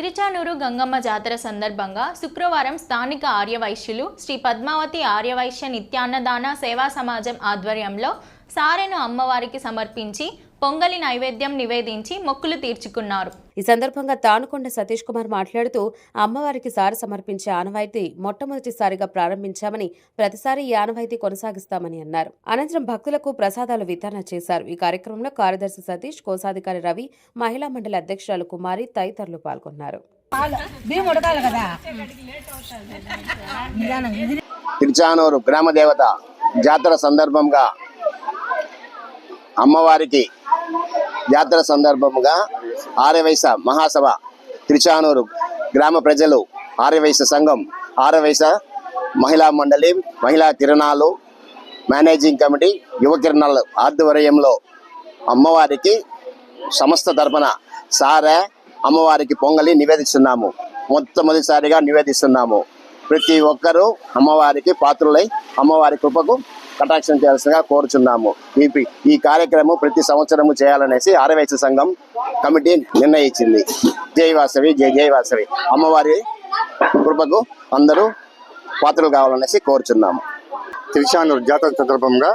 తిరుచానూరు గంగమ్మ జాతర సందర్భంగా శుక్రవారం స్థానిక ఆర్యవైశ్యులు శ్రీ పద్మావతి ఆర్యవైశ్య నిత్యాన్నదాన సేవా సమాజం ఆధ్వర్యంలో సారెను అమ్మవారికి సమర్పించి పొంగలి నైవేద్యం నివేదించి మొక్కులు తీర్చుకున్నారు. ఈ సందర్భంగా తానుకొండ సతీష్ కుమార్ మాట్లాడుతూ అమ్మవారికి సారి సమర్పించే ఆనవాయితీ మొట్టమొదటిసారిగా ప్రారంభించామని ప్రతిసారి ఈ ఆనవాయితీ కొనసాగిస్తామని అన్నారు. అనంతరం భక్తులకు ప్రసాదాలు వితరణ చేశారు. ఈ కార్యక్రమంలో కార్యదర్శి సతీష్ కోశాధికారి రవి మహిళా మండలి అధ్యక్షురాలు కుమారి తదితరులు పాల్గొన్నారు. తిరుచానూరు గ్రామ దేవత జాతర సందర్భంగా అమ్మవారికి జాతర సందర్భముగా ఆర్యవైశ మహాసభ తిరుచానూరు గ్రామ ప్రజలు ఆర్యవైశ్య సంఘం ఆర్యవైశ మహిళా మండలి మహిళా కిరణాలు మేనేజింగ్ కమిటీ యువ కిరణాల ఆధ్వర్యంలో అమ్మవారికి సంస్థ తరపున సారే అమ్మవారికి పొంగలి నివేదిస్తున్నాము. మొట్టమొదటిసారిగా నివేదిస్తున్నాము. ప్రతి ఒక్కరూ అమ్మవారికి పాత్రులై అమ్మవారి కృపకు కటాక్షం చేయాల్సిందిగా కోరుచున్నాము. ఈ ఈ కార్యక్రమం ప్రతి సంవత్సరము చేయాలనేసి ఆరవేశ సంఘం కమిటీ నిర్ణయించింది. జై వాసవి జై జై వాసవి. అమ్మవారి కృపకు అందరూ పాత్రలు కావాలనేసి కోరుచున్నాము. తిరుచానూరు జాతర సందర్భంగా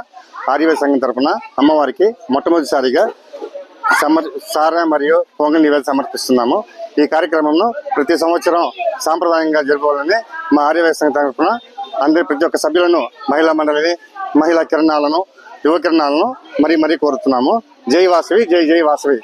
ఆర్యవ సంఘం తరఫున అమ్మవారికి మొట్టమొదటిసారిగా సమర్ సార మరియు పొంగల్ నివేదన సమర్పిస్తున్నాము. ఈ కార్యక్రమంలో ప్రతి సంవత్సరం సాంప్రదాయంగా జరుపుకోవాలని మా ఆర్యవ సంఘం తరఫున అందరి ప్రతి ఒక్క సభ్యులను మహిళా మండలిని మహిళా కిరణాలను యువ కిరణాలను మరీ మరీ కోరుతున్నాము. జై వాసవి జై జై వాసవి.